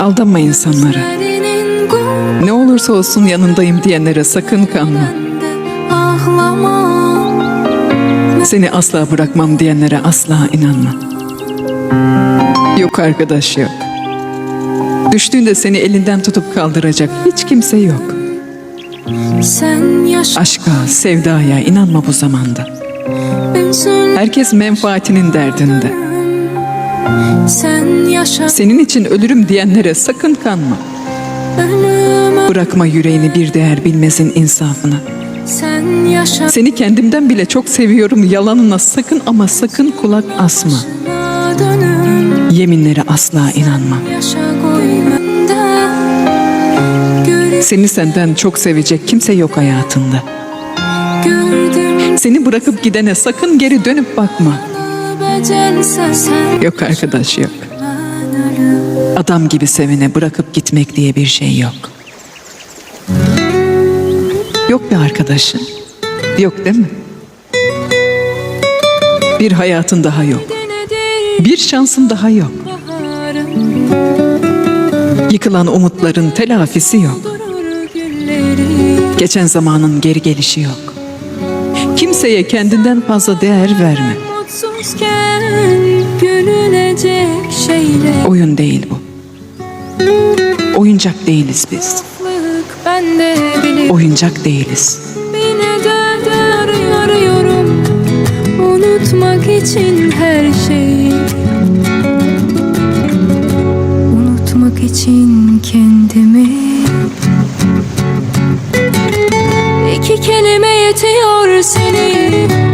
Aldanma insanları. Elinin Ne olursa olsun yanındayım diyenlere sakın kanma. Seni asla bırakmam diyenlere asla inanma. Yok arkadaş yok. Düştüğünde seni elinden tutup kaldıracak hiç kimse yok. Aşka, sevdaya inanma bu zamanda. Herkes menfaatinin derdinde. Sen yaşa Senin için ölürüm diyenlere sakın kanma. ölümü Bırakma yüreğini bir değer bilmezin insafına. Sen yaşa Seni kendimden bile çok seviyorum yalanına sakın ama sakın kulak asma. Yeminlere asla inanma. Yaşa koynunda Gör, Seni senden çok sevecek kimse yok hayatında. Seni bırakıp gidene sakın geri dönüp bakma. Yok arkadaş yok. Adam gibi sevene bırakıp gitmek diye bir şey yok. Yok bir arkadaşın. Yok değil mi? Bir hayatın daha yok. Bir şansın daha yok. Yıkılan umutların telafisi yok. Geçen zamanın geri gelişi yok. Kimseye kendinden fazla değer verme. Mutsuzken gülünecek şeyler Oyun değil bu. Oyuncak değiliz biz. Bilir Oyuncak değiliz. Yine de arıyorum Unutmak için her şeyi Unutmak için kendimi İki kelime yetiyor seni